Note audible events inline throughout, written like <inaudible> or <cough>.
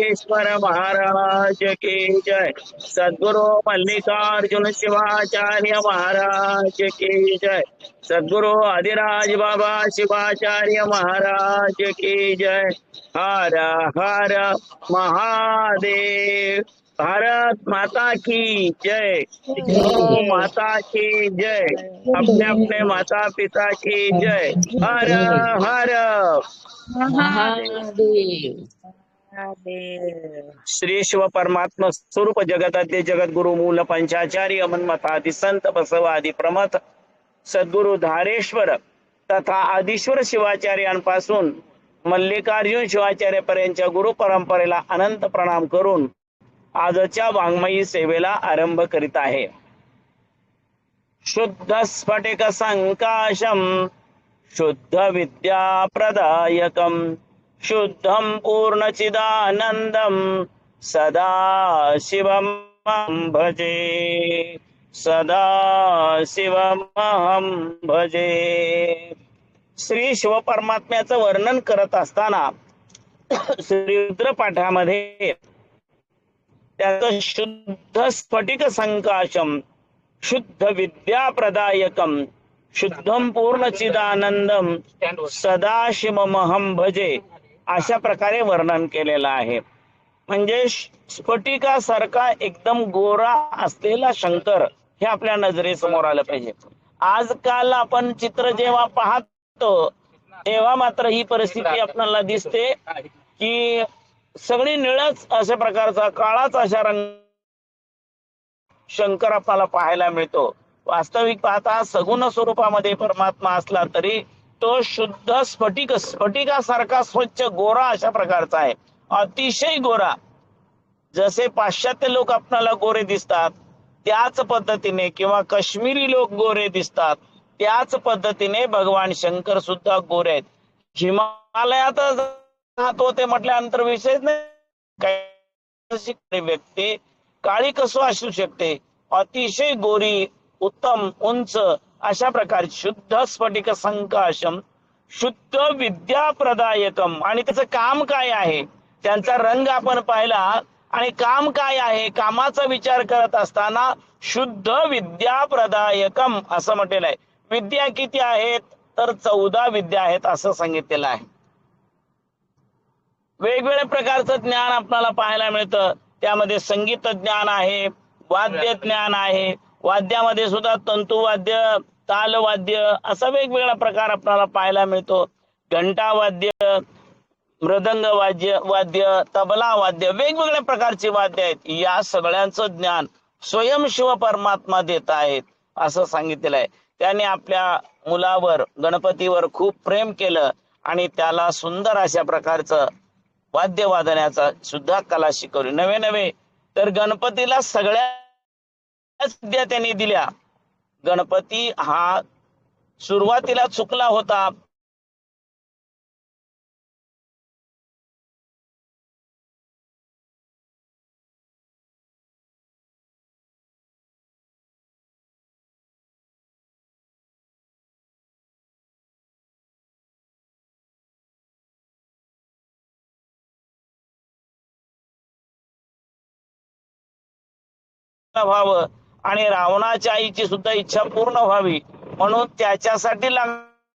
धारेश्वर महाराज की जय। सद्गुरु मल्लिकार्जुन शिवाचार्य महाराज की जय। सद्गुरु आदिराज बाबा शिवाचार्य महाराज की जय। हर हर महादेव। भारत माता की जय माता की जय। अपने अपने माता पिता की जय। हर हर महादेव। श्री शिव परमात्म स्वरूप जगतातले जगद्गुरु मूल पंचाचार्य मन्मथादि संत बसव प्रमथ सद्गुरु धारेश्वर तथा आदिश्वर शिवाचार्यांपासून मल्लिकार्जुन शिवाचार्यापर्यंतच्या गुरु परंपरेला अनंत प्रणाम करून आजच्या वाङ्मयी सेवेला आरंभ करीत आहे. शुद्ध स्फटिक संकाशम शुद्ध विद्या प्रदायकम शुद्धं पूर्णचिदानन्दं सदा शिवम् भजे सदा शिवमहं भजे. श्री शिवपरमात्म्याचं वर्णन करत असताना श्री रुद्रपाठामध्ये त्याचं शुद्ध स्फटिक संकाशम शुद्ध विद्याप्रदायकम शुद्धम पूर्ण चिदानंदम सदाशिवमहम भजे. अशा प्रकारे वर्णन केलेलं आहे. म्हणजे स्फटिकासारखा एकदम गोरा असलेला शंकर हे आपल्या नजरेसमोर आलं पाहिजे. आजकाल आपण चित्र जेव्हा पाहतो तेव्हा मात्र ही परिस्थिती आपल्याला दिसते की सगळी निळच अशा प्रकारचा काळाच अशा रंग शंकर आपल्याला पाहायला मिळतो. वास्तविक पाहता सगुण स्वरूपामध्ये परमात्मा असला तरी तो शुद्ध स्फटिक स्फटिकासारखा स्वच्छ गोरा अशा प्रकारचा आहे. अतिशय गोरा. जसे पाश्चात्य लोक आपणाला गोरे दिसतात त्याच पद्धतीने किंवा काश्मीरी लोक गोरे दिसतात त्याच पद्धतीने भगवान शंकर सुद्धा गोरे आहेत. हिमालयात राहतो ते म्हटल्यानंतर विशेष नाही. व्यक्ती काळी कसो असू शकते? अतिशय गोरी उत्तम उंच अशा प्रकारे शुद्ध स्फटिक संकाशम शुद्ध विद्याप्रदायकम. आणि त्याचं काम काय आहे? त्यांचा रंग आपण पाहिला. आणि काम काय आहे? कामाचा विचार करत असताना शुद्ध विद्याप्रदायकम असं म्हटलेलं आहे. विद्या किती आहेत? तर चौदा विद्या आहेत असं सांगितलेलं आहे. वेगवेगळ्या प्रकारचं ज्ञान आपल्याला पाहायला मिळतं. त्यामध्ये संगीत ज्ञान आहे वाद्य ज्ञान आहे वाद्यामध्ये सुद्धा तंतुवाद्य तालवाद्य असा वेगवेगळा प्रकार आपल्याला पाहायला मिळतो. घंटा वाद्य मृदंग वाद्य वाद्य तबला वाद्य वेगवेगळ्या प्रकारची वाद्य आहेत. या सगळ्यांचं ज्ञान स्वयं शिव परमात्मा देत आहेत असं सांगितलेलं आहे. त्याने आपल्या मुलावर गणपतीवर खूप प्रेम केलं आणि त्याला सुंदर अशा प्रकारचं वाद्य वादण्याचा सुद्धा कला शिकवली. नवे नवे तर गणपतीला सगळ्या विद्या त्यांनी दिल्या. गणपती हा सुरुवातीला चुकला होता. व्हावं आणि रावणाच्या आईची सुद्धा इच्छा पूर्ण व्हावी. म्हणून त्याच्यासाठी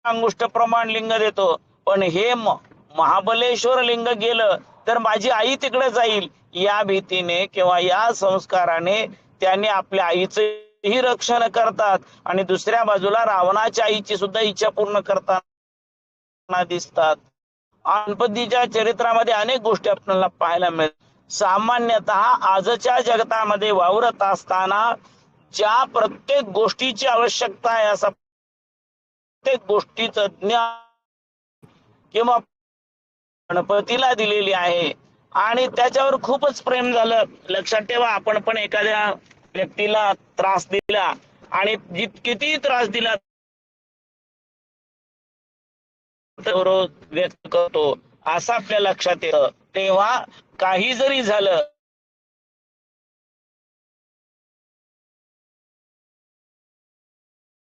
अंगुष्ट प्रमाण लिंग देतो. पण हे महाबलेश्वर लिंग गेलं तर माझी आई तिकडे जाईल. या भीतीने किंवा या संस्काराने त्यांनी आपल्या आईचंही रक्षण करतात. आणि दुसऱ्या बाजूला रावणाच्या आईची सुद्धा इच्छा पूर्ण करताना दिसतात. गणपतीच्या चरित्रामध्ये अनेक गोष्टी आपल्याला पाहायला मिळतात. सामान्यतः आजच्या जगतामध्ये वावरत असताना ज्या प्रत्येक गोष्टीची आवश्यकता आहे असा प्रत्येक गोष्टीचं ज्ञान किंवा गणपतीला दिलेली आहे. आणि त्याच्यावर खूपच प्रेम झालं. लक्षात ठेवा आपण पण एखाद्या व्यक्तीला त्रास दिला आणि जित किती त्रास दिला व्यक्त करतो असं आपल्या लक्षात येतं. तेव्हा काही जरी झालं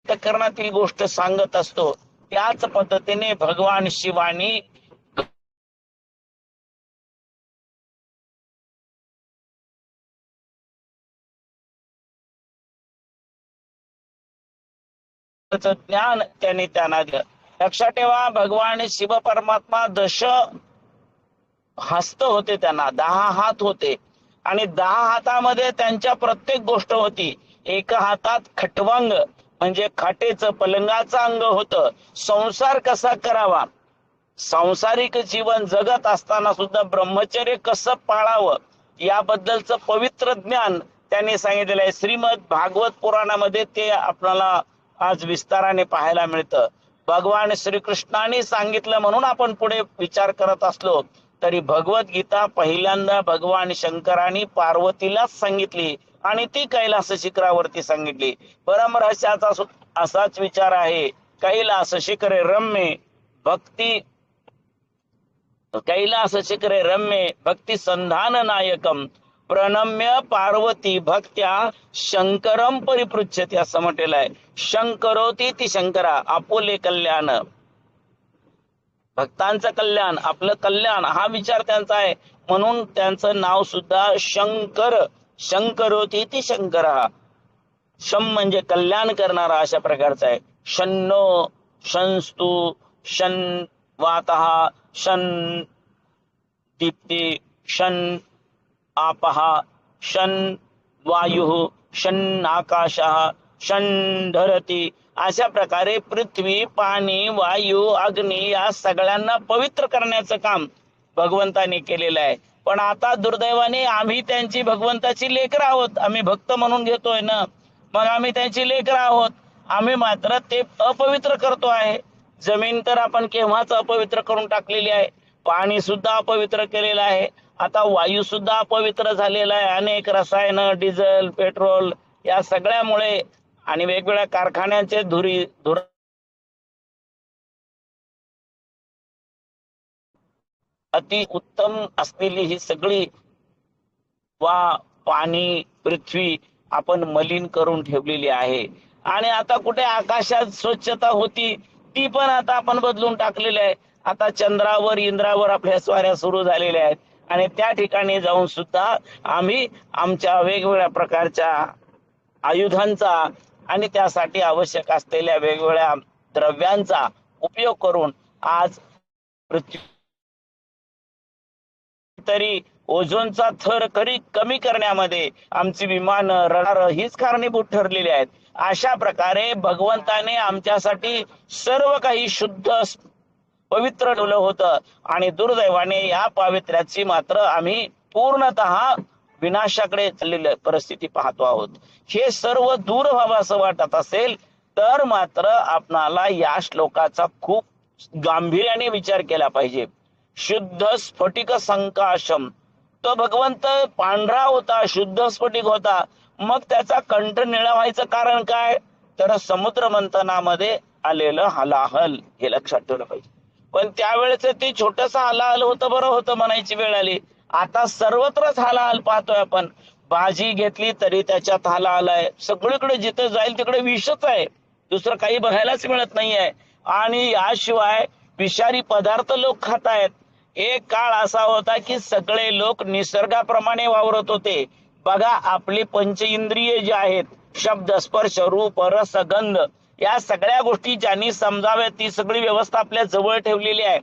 अंतकरणातील गोष्ट सांगत असतो. त्याच पद्धतीने भगवान शिवानी ज्ञान त्याने त्यांना दिलं. लक्षात ठेवा भगवान शिव परमात्मा दश हस्त होते त्यांना दहा हात होते. आणि दहा हातामध्ये त्यांच्या प्रत्येक गोष्ट होती. एका हातात खटवंग म्हणजे खाटेचं पलंगाचं अंग होतं. संसार कसा करावा? सांसारिक जीवन जगत असताना सुद्धा ब्रह्मचर्य कसं पाळावं? याबद्दलचं पवित्र ज्ञान त्यांनी सांगितलेलं आहे. श्रीमद भागवत पुराणामध्ये ते आपल्याला आज विस्ताराने पाहायला मिळतं. भगवान श्रीकृष्णाने सांगितलं म्हणून आपण पुढे विचार करत असलो तरी भगवत गीता पहिल्यांदा भगवान शंकरांनी पार्वतीलाच सांगितली. आणि ती कैलास शिखरावरती सांगितली. परम रहस्याचा असाच विचार आहे. कैलास शिखरे रम्य भक्ती कैलास शिखरे रम्य भक्ती संधान नायकम प्रणम्य पार्वती भक्त्या शंकरम परिपृच्छती असं म्हटलेलं आहे. शंकरोती ती शंकरा आपुले कल्याण. भक्तांचं कल्याण आपलं कल्याण हा विचार त्यांचा आहे. म्हणून त्यांचं नाव सुद्धा शंकर शंकरोती शंकर. शम म्हणजे कल्याण करणारा अशा प्रकारचा आहे. शन्नो शंस्तु शन वातः शन दीप्ती शन आपहा शन वायु शन आकाशः शन धरती अशा प्रकारे पृथ्वी पाणी वायू अग्नी या सगळ्यांना पवित्र करण्याचं काम भगवंताने केलेलं आहे. पण आता दुर्दैवाने आम्ही त्यांची भगवंताची लेकर आहोत. आम्ही भक्त म्हणून घेतोय ना. मग आम्ही त्यांची लेकर आहोत. आम्ही मात्र ते अपवित्र करतो आहे. जमीन तर आपण केव्हाच अपवित्र करून टाकलेली आहे. पाणी सुद्धा अपवित्र केलेलं आहे. आता वायू सुद्धा अपवित्र झालेला आहे. अनेक रसायन डिझेल पेट्रोल या सगळ्यामुळे आणि वेगवेगळ्या कारखान्यांचे धुरी धुर अति उत्तम असलेली ही सगळी वा पाणी पृथ्वी आपण मलिन करून ठेवलेली आहे. आणि आता कुठे आकाशात स्वच्छता होती ती पण आता आपण बदलून टाकलेली आहे. आता चंद्रावर इंद्रावर आपल्या स्वाऱ्या सुरू झालेल्या आहेत. आणि त्या ठिकाणी जाऊन सुद्धा आम्ही आमच्या वेगवेगळ्या प्रकारच्या आयुधांचा आणि त्यासाठी आवश्यक असलेल्या वेगवेगळ्या द्रव्यांचा उपयोग करून आज पृथ्वी तरी ओझोनचा थर करी कमी करण्यामध्ये आमची विमान रडार हीच कारणीभूत ठरलेली आहेत. अशा प्रकारे भगवंताने आमच्यासाठी सर्व काही शुद्ध पवित्र ठेवलं होतं. आणि दुर्दैवाने या पावित्र्याची मात्र आम्ही पूर्णतः विनाशाकडे चाललेली परिस्थिती पाहतो आहोत. हे सर्व दूर व्हावं असं वाटत असेल तर मात्र आपणाला या श्लोकाचा खूप गांभीर्याने विचार केला पाहिजे. शुद्ध स्फटिक संकाशम. तो भगवंत पांढरा होता शुद्ध स्फटिक होता. मग त्याचा कंठ निळा व्हायचं कारण काय? तर समुद्र मंथनामध्ये आलेलं हलाहल हे लक्षात ठेवलं पाहिजे. पण त्यावेळेच ते छोटस हलाहल होतं बरं होतं म्हणायची वेळ आली. आता सर्वत्रच हलाहल पाहतोय आपण. भाजी घेतली तरी त्याच्यात हलाहल आहे. सगळीकडे जिथे जाईल तिकडे विषच आहे. दुसरं काही बघायलाच मिळत नाहीये. आणि याशिवाय विषारी पदार्थ लोक खात आहेत एक काळ असा होता की सगळे लोक निसर्गाप्रमाणे वावरत होते. बघा आपली पंच इंद्रिय जे आहेत शब्द स्पर्श रूप रस गंध या सगळ्या गोष्टी ज्यांनी समजाव्या ती सगळी व्यवस्था आपल्या जवळ ठेवलेली आहे.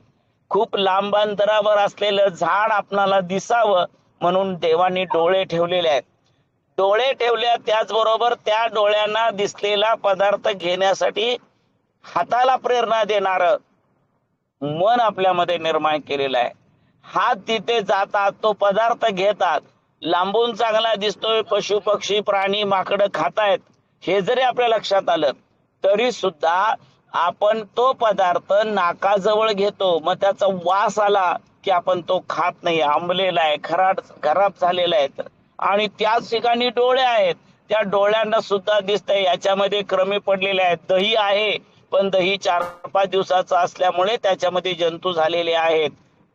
खूप लांब अंतरावर असलेलं झाड आपणाला दिसावं म्हणून देवानी डोळे ठेवलेले आहेत. डोळे ठेवल्या त्याचबरोबर त्या डोळ्यांना दिसलेला पदार्थ घेण्यासाठी हाताला प्रेरणा देणार मन आपल्यामध्ये निर्माण केलेलं आहे. हात तिथे जातात तो पदार्थ घेतात. लांबून चांगला दिसतोय पशु पक्षी प्राणी माकडं खातायत. हे जरी आपल्या लक्षात आलं तरी सुद्धा आपण तो पदार्थ नाकाजवळ घेतो. मग त्याचा वास आला की आपण तो खात नाही. आंबलेला आहे खराब खराब झालेला आहे. तर. आणि त्याच ठिकाणी डोळे आहेत. त्या डोळ्यांना सुद्धा दिसतंय. याच्यामध्ये क्रमी पडलेले आहेत. दही आहे. पण दही चार पाच दिवसाचं असल्यामुळे त्याच्यामध्ये जंतू झालेले आहेत.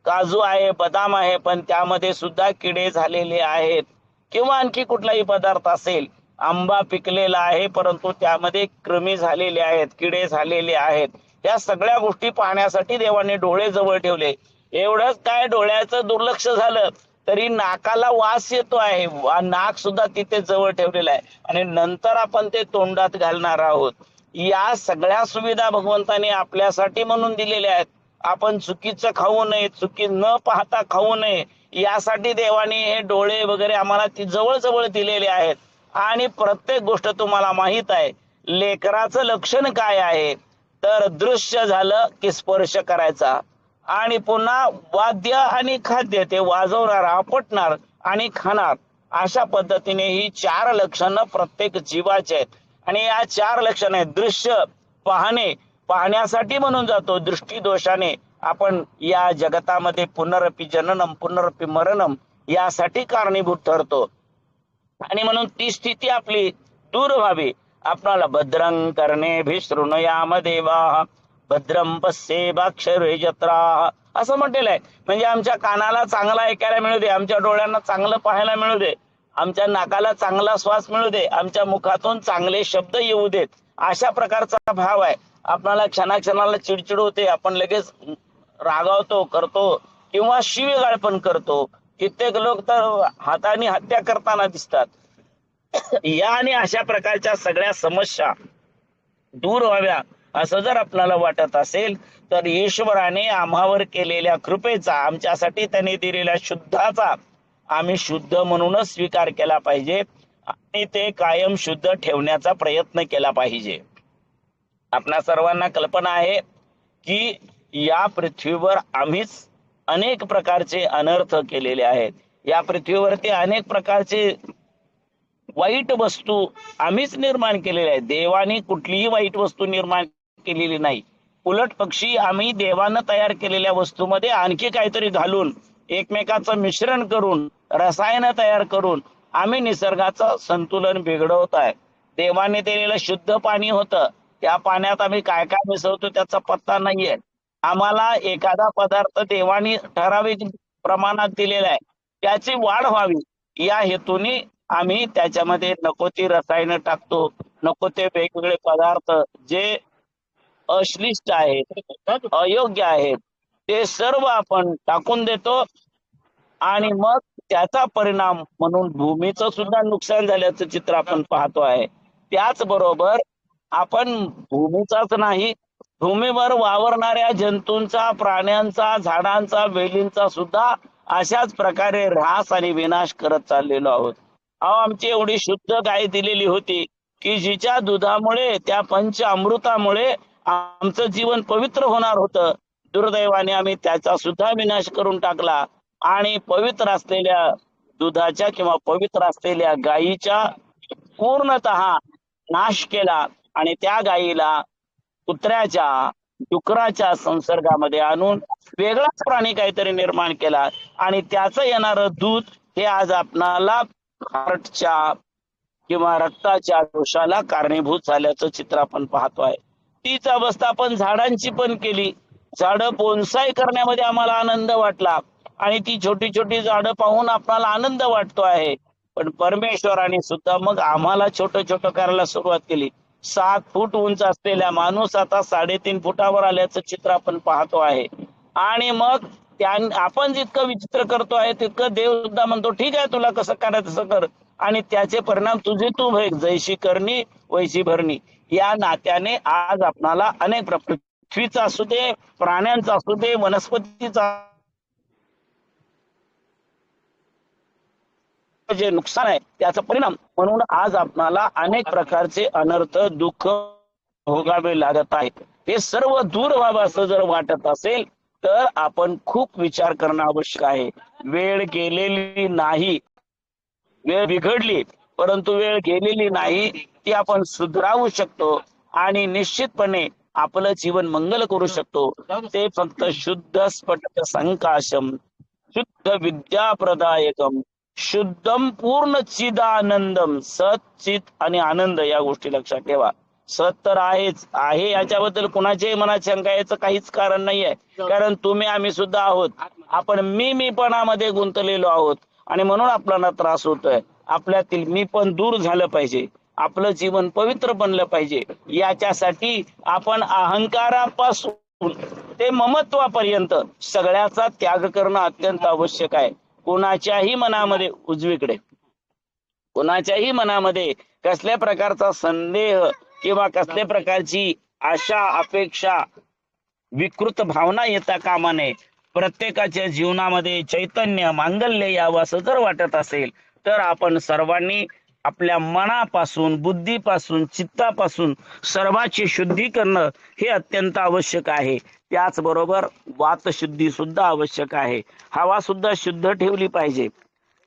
काजू आहे बदाम आहे पण त्यामध्ये सुद्धा किडे झालेले आहेत. किंवा आणखी कुठलाही पदार्थ असेल आंबा पिकलेला आहे परंतु त्यामध्ये कृमी झालेले आहेत किडे झालेले आहेत. या सगळ्या गोष्टी पाहण्यासाठी देवाने डोळे जवळ ठेवले. एवढंच काय डोळ्याचं दुर्लक्ष झालं तरी नाकाला वास येतो आहे. नाक सुद्धा तिथे जवळ ठेवलेलं आहे. आणि नंतर आपण ते तोंडात घालणार आहोत. या सगळ्या सुविधा भगवंताने आपल्यासाठी म्हणून दिलेल्या आहेत. आपण चुकीचं खाऊ नये चुकी न पाहता खाऊ नये. यासाठी देवाने हे डोळे वगैरे आम्हाला ती जवळ जवळ दिलेले आहेत. आणि प्रत्येक गोष्ट तुम्हाला माहीत आहे. लेकराचं लक्षण काय आहे? तर दृश्य झालं की स्पर्श करायचा. आणि पुन्हा वाद्य आणि खाद्य ते वाजवणार आपटणार आणि खाणार. अशा पद्धतीने ही चार लक्षणं प्रत्येक जीवाचे आहेत. आणि या चार लक्षण आहेत दृश्य पाहणे पाहण्यासाठी म्हणून जातो. दृष्टीदोषाने आपण या जगतामध्ये पुनरपी जननम पुनरपी मरणम यासाठी कारणीभूत ठरतो. आणि म्हणून ती स्थिती आपली दूर व्हावी. आपणाला भद्रं करणे भिशृणयाम देवा. पस्से बाक्षर जत्रा असं म्हटलेलं आहे. म्हणजे आमच्या कानाला चांगला ऐकायला मिळू दे आमच्या डोळ्यांना चांगलं पाहायला मिळू दे. आमच्या नाकाला चांगला श्वास मिळू दे आमच्या मुखातून चांगले शब्द येऊ देत. अशा प्रकारचा भाव आहे. आपणाला क्षणाक्षणाला चिडचिड होते आपण लगेच रागावतो करतो किंवा शिवेगाळ पण करतो. कित्येक लोक तर हाताने हत्या करताना दिसतात. या आणि अशा प्रकारच्या सगळ्या समस्या दूर व्हाव्या असं जर आपल्याला वाटत असेल तर ईश्वराने आम्हावर केलेल्या कृपेचा आमच्यासाठी त्याने दिलेल्या शुद्धाचा आम्ही शुद्ध म्हणूनच स्वीकार केला पाहिजे आणि ते कायम शुद्ध ठेवण्याचा प्रयत्न केला पाहिजे. आपणा सर्वांना कल्पना आहे की या पृथ्वीवर आम्हीच अनेक प्रकारचे अनर्थ केलेले आहेत. या पृथ्वीवरती अनेक प्रकारचे वाईट वस्तू आम्हीच निर्माण केलेल्या आहेत. देवाने कुठलीही वाईट वस्तू निर्माण केलेली नाही. उलट पक्षी आम्ही देवानं तयार केलेल्या वस्तूमध्ये आणखी काहीतरी घालून एकमेकाचं मिश्रण करून रसायनं तयार करून आम्ही निसर्गाचं संतुलन बिघडवत आहे देवाने दिलेलं शुद्ध पाणी होतं. त्या पाण्यात आम्ही काय काय मिसळतो त्याचा पत्ता नाहीये. आम्हाला एखादा पदार्थ देवाने ठराविक प्रमाणात दिलेला आहे त्याची वाढ व्हावी. या हेतूने आम्ही त्याच्यामध्ये नको ती रसायनं टाकतो. नको ते वेगवेगळे पदार्थ जे अश्लिष्ट आहेत अयोग्य आहेत ते सर्व आपण टाकून देतो. आणि मग त्याचा परिणाम म्हणून भूमीचं सुद्धा नुकसान झाल्याचं चित्र आपण पाहतो आहे. त्याचबरोबर आपण भूमीचाच नाही भूमीवर वावरणाऱ्या जंतूंचा प्राण्यांचा झाडांचा वेलींचा सुद्धा अशाच प्रकारे ऱ्हास आणि विनाश करत चाललेलो आहोत. अहो आमची एवढी शुद्ध गाय दिलेली होती की जिच्या दुधामुळे त्या पंच अमृतामुळे आमचं जीवन पवित्र होणार होतं. दुर्दैवाने आम्ही त्याचा सुद्धा विनाश करून टाकला. आणि पवित्र असलेल्या दुधाच्या किंवा पवित्र असलेल्या गायीच्या पूर्णतः नाश केला आणि त्या गायीला कुत्र्याच्या डुकराच्या संसर्गामध्ये आणून वेगळाच प्राणी काहीतरी निर्माण केला आणि त्याचं येणारं दूध हे आज आपणाला हार्टच्या किंवा रक्ताच्या दोषाला कारणीभूत झाल्याचं चित्र आपण पाहतो आहे. तीच अवस्था आपण झाडांची पण केली. झाडं बोनसाई करण्यामध्ये आम्हाला आनंद वाटला. आणि ती छोटी छोटी झाडं पाहून आपल्याला आनंद वाटतो आहे. पण परमेश्वराने सुद्धा मग आम्हाला छोटं छोटं करायला सुरुवात केली. सात फूट उंच असलेल्या माणूस आता साडेतीन फुटावर आल्याचं चित्र आपण पाहतो आहे. आणि मग त्या आपण जितकं विचित्र करतो आहे तितकं देव सुद्धा म्हणतो ठीक आहे तुला कसं करायचं तसं कर. आणि त्याचे परिणाम तुझे तू भे जैशी करणी वैशी भरणी. या नात्याने आज आपणाला अनेक पृथ्वीचा असू दे प्राण्यांचा असू दे वनस्पतीचा जे नुकसान आहे त्याचा परिणाम म्हणून आज आपणाला अनेक प्रकारचे अनर्थ दुःख भोगावे लागत आहेत. हे सर्व दूर व्हावं असं जर वाटत असेल तर आपण खूप विचार करणं आवश्यक आहे. वेळ गेलेली नाही. वेळ बिघडली परंतु वेळ गेलेली नाही ती आपण सुधारू शकतो आणि निश्चितपणे आपलं जीवन मंगल करू शकतो. ते फक्त शुद्ध स्फटिक संकाशम शुद्ध विद्याप्रदायकम. शुद्धम पूर्ण चिदानंदम सत चित आणि आनंद या गोष्टी लक्षात ठेवा. सत तर आहेच. आहे याच्याबद्दल कुणाच्याही मनात शंका याचं काहीच कारण नाहीये. कारण तुम्ही आम्ही सुद्धा आहोत. आपण मी मीपणामध्ये गुंतलेलो आहोत. आणि म्हणून आपल्याला त्रास होतोय. आपल्यातील मी पण दूर झालं पाहिजे. आपलं जीवन पवित्र बनलं पाहिजे. याच्यासाठी आपण अहंकारापासून ते ममत्वापर्यंत सगळ्याचा त्याग करणं अत्यंत आवश्यक आहे. कोणाच्याही मनामध्ये उजवीकडे. कोणाच्याही मनामध्ये कसल्या प्रकारचा संदेह किंवा कसल्या प्रकारची आशा अपेक्षा विकृत भावना येता कामा नये प्रत्येकाच्या जीवनामध्ये चैतन्य मांगल्य यावं असं जर वाटत असेल तर आपण सर्वांनी आपल्या मनापासून बुद्धीपासून चित्तापासून सर्वाची शुद्धी करणं हे अत्यंत आवश्यक आहे. त्याचबरोबर वातशुद्धी सुद्धा आवश्यक आहे. हवा सुद्धा शुद्ध ठेवली पाहिजे.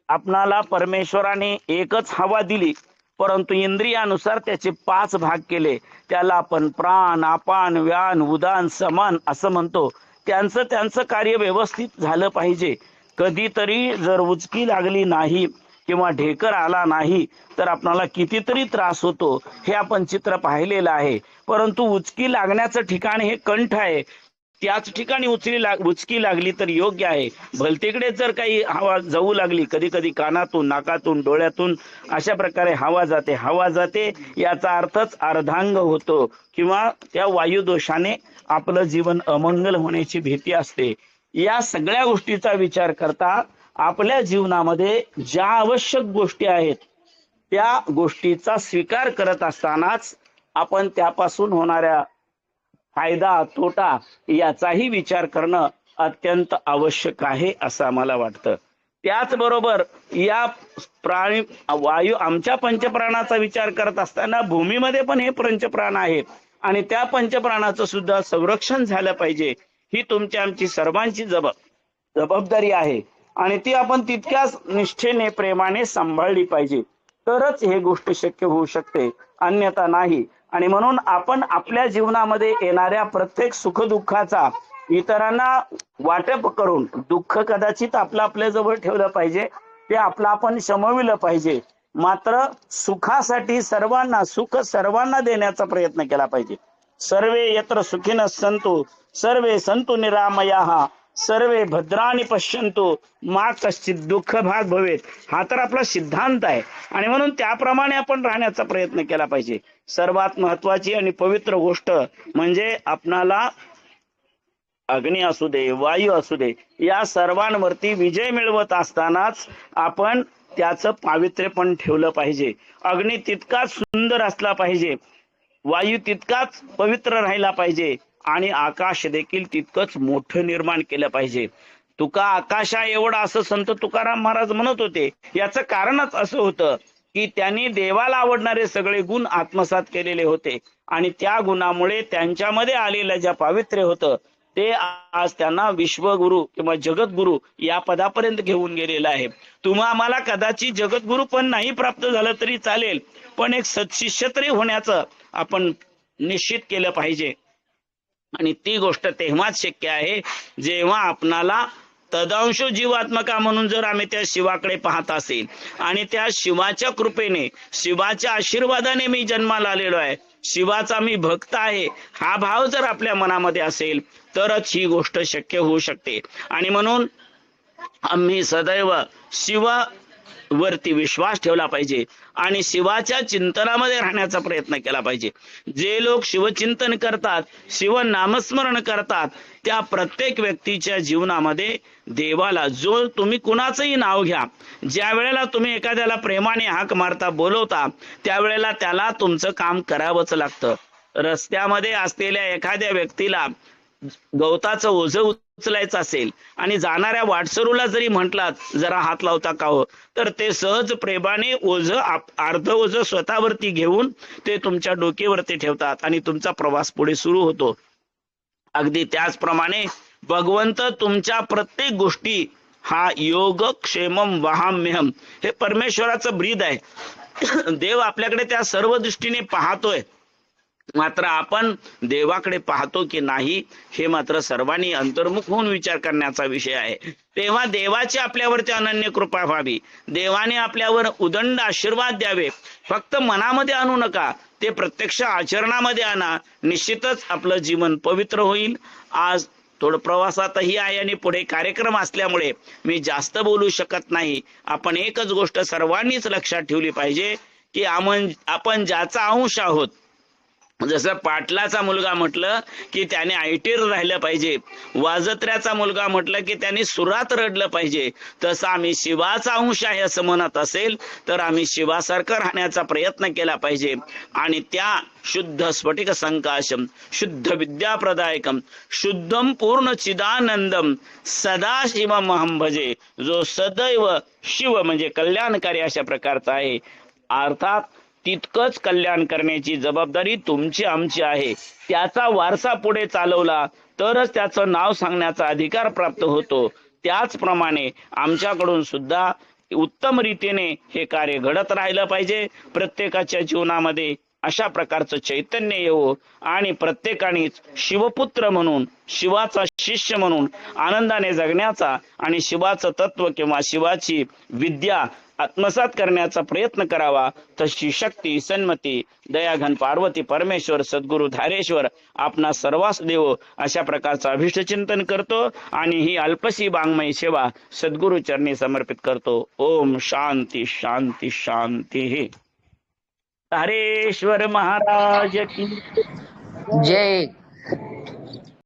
आपणाला परमेश्वराने एकच हवा दिली परंतु इंद्रियानुसार त्याचे पाच भाग केले. त्याला आपण प्राण अपान व्यान उदान समान असं म्हणतो. त्यांचं त्यांचं कार्य व्यवस्थित झालं पाहिजे. कधीतरी जर उचकी लागली नाही किंवा ढेकर आला नाही तर आपणाला कितीतरी त्रास होतो. हे आपण चित्र पाहिलेलं आहे. परंतु उचकी लागण्याचं ठिकाण हे कंठ आहे. त्याच ठिकाणी उचली लाग उचकी लागली तर योग्य आहे. भलतीकडे जर काही हवा जाऊ लागली कधी कधी कानातून नाकातून डोळ्यातून अशा प्रकारे हवा जाते. हवा जाते याचा अर्थच अर्धांग होतो किंवा त्या वायुदोषाने आपलं जीवन अमंगल होण्याची भीती असते. या सगळ्या गोष्टीचा विचार करता आपल्या जीवनामध्ये ज्या आवश्यक गोष्टी आहेत त्या गोष्टीचा स्वीकार करत असतानाच आपण त्यापासून होणाऱ्या फायदा तोटा याचाही विचार करणं अत्यंत आवश्यक आहे असं आम्हाला वाटतं. त्याचबरोबर या प्राणी वायू आमच्या पंचप्राणाचा विचार करत असताना भूमीमध्ये पण हे पंचप्राण आहेत आणि त्या पंचप्राणाचं सुद्धा संरक्षण झालं पाहिजे ही तुमची आमची सर्वांची जब जबाबदारी आहे. आणि ती आपण तितक्याच निष्ठेने प्रेमाने सांभाळली पाहिजे. तरच हे गोष्ट शक्य होऊ शकते. अन्यथा नाही. आणि म्हणून आपण आपल्या जीवनामध्ये येणाऱ्या प्रत्येक सुखदुःखाचा इतरांना वाटप करून दुःख कदाचित आपलं आपल्या जवळ ठेवलं पाहिजे ते आपलं आपण शमविलं पाहिजे. मात्र सुखासाठी सर्वांना सुख सर्वांना देण्याचा प्रयत्न केला पाहिजे. सर्वे यत्र सुखीन संतु सर्वे संतु निरामया सर्वे भद्राणी पश्यंतो मा कश्चित दुःख भाग भवेत. हा तर आपला सिद्धांत आहे. आणि म्हणून त्याप्रमाणे आपण राहण्याचा प्रयत्न केला पाहिजे. सर्वात महत्वाची आणि पवित्र गोष्ट म्हणजे आपणाला अग्नी असू दे वायू असू दे या सर्वांवरती विजय मिळवत असतानाच आपण त्याचं पावित्र्य पण ठेवलं पाहिजे. अग्नी तितकाच सुंदर असला पाहिजे वायू तितकाच पवित्र राहिला पाहिजे आणि आकाश देखील तितकंच मोठं निर्माण केलं पाहिजे. तुका आकाशा एवढा असं संत तुकाराम महाराज म्हणत होते याचं कारणच असं होतं. की त्यांनी देवाला आवडणारे सगळे गुण आत्मसात केलेले होते. आणि त्या गुणामुळे त्यांच्यामध्ये आलेलं ज्या पावित्र्य होतं ते आज त्यांना विश्वगुरु किंवा जगद्गुरु या पदापर्यंत घेऊन गेलेलं आहे. तुम्हा आम्हाला कदाचित जगद्गुरु पण नाही प्राप्त झालं तरी चालेल पण एक सत्शिष्य तरी होण्याचं आपण निश्चित केलं पाहिजे. आणि ती गोष्ट तेव्हाच शक्य आहे जेव्हा आपणाला तदांश जीवात्मका म्हणून जर आम्ही त्या शिवाकडे पाहत असेल आणि त्या शिवाच्या कृपेने शिवाच्या आशीर्वादाने मी जन्माला आलेलो आहे शिवाचा मी भक्त आहे हा भाव जर आपल्या मनामध्ये असेल तरच ही गोष्ट शक्य होऊ शकते. आणि म्हणून आम्ही सदैव शिव वरती विश्वास ठेवला पाहिजे आणि शिवाच्या चिंतनामध्ये राहण्याचा प्रयत्न केला पाहिजे. जे लोक शिवचिंतन करतात शिव नामस्मरण करतात त्या प्रत्येक व्यक्तीच्या जीवनामध्ये देवाला जो तुम्ही कुणाचंही नाव घ्या ज्या वेळेला तुम्ही एखाद्याला प्रेमाने हाक मारता बोलवता त्यावेळेला त्याला तुमचं काम करावंच लागतं. रस्त्यामध्ये असलेल्या एखाद्या व्यक्तीला गवताचं ओझ उचलायचं असेल आणि जाणाऱ्या वाटसरूला जरी म्हटलात जरा हात लावता का हो? तर ते सहज प्रेमाने ओझ अर्ध ओझ स्वतःवरती घेऊन ते तुमच्या डोकेवरती ठेवतात आणि तुमचा प्रवास पुढे सुरू होतो. अगदी त्याचप्रमाणे भगवंत तुमच्या प्रत्येक गोष्टी हा योग क्षेमम वहाम्यहम हे परमेश्वराचं ब्रीद आहे. <coughs> देव आपल्याकडे त्या सर्व दृष्टीने पाहतोय. मात्र आपण देवाकडे पाहतो की नाही हे मात्र सर्वांनी अंतर्मुख होऊन विचार करण्याचा विषय आहे. तेव्हा देवाची आपल्यावरती अनन्य कृपा व्हावी. देवाने आपल्यावर उदंड आशीर्वाद द्यावे. फक्त मनामध्ये आणू नका. ते प्रत्यक्ष आचरणामध्ये आणा. निश्चितच आपलं जीवन पवित्र होईल. आज थोडं प्रवासातही आहे आणि पुढे कार्यक्रम असल्यामुळे मी जास्त बोलू शकत नाही. आपण एकच गोष्ट सर्वांनीच लक्षात ठेवली पाहिजे की आपण ज्याचा अंश आहोत जसं पाटलाचा मुलगा म्हटलं की त्याने आयटीर राहिलं पाहिजे. वाजत्र्याचा मुलगा म्हटलं की त्याने सुरात रडलं पाहिजे. तसं आम्ही शिवाचा अंश आहे असं म्हणत असेल तर आम्ही शिवासारखं राहण्याचा प्रयत्न केला पाहिजे. आणि त्या शुद्ध स्फटिक संकाशम शुद्ध विद्याप्रदायकम शुद्धम पूर्ण चिदानंदम सदा शिवमहम भजे जो सदैव शिव म्हणजे कल्याणकारी अशा प्रकारचा आहे. अर्थात तितकंच कल्याण करण्याची जबाबदारी तुमची आमची आहे. त्याचा वारसा पुढे चालवला तरच त्याचं नाव सांगण्याचा अधिकार प्राप्त होतो. त्याचप्रमाणे आमच्याकडून सुद्धा उत्तम रीतीने हे कार्य घडत राहिलं पाहिजे. प्रत्येकाच्या जीवनामध्ये अशा प्रकारचं चैतन्य येवो आणि प्रत्येकानेच शिवपुत्र म्हणून शिवाचा शिष्य म्हणून आनंदाने जगण्याचा आणि शिवाचं तत्व किंवा शिवाची विद्या आत्मसात करण्याचा प्रयत्न करावा तशी शक्ती सन्मती दयाघन पार्वती परमेश्वर सद्गुरु धारेश्वर आपणा सर्वास देव अशा प्रकारचं अभिष्ट चिंतन करतो आणि ही अल्पशी बांगमयी सेवा सद्गुरु चरणी समर्पित करतो. ओम शांती शांती शांती. तारेश्वर महाराज की जय.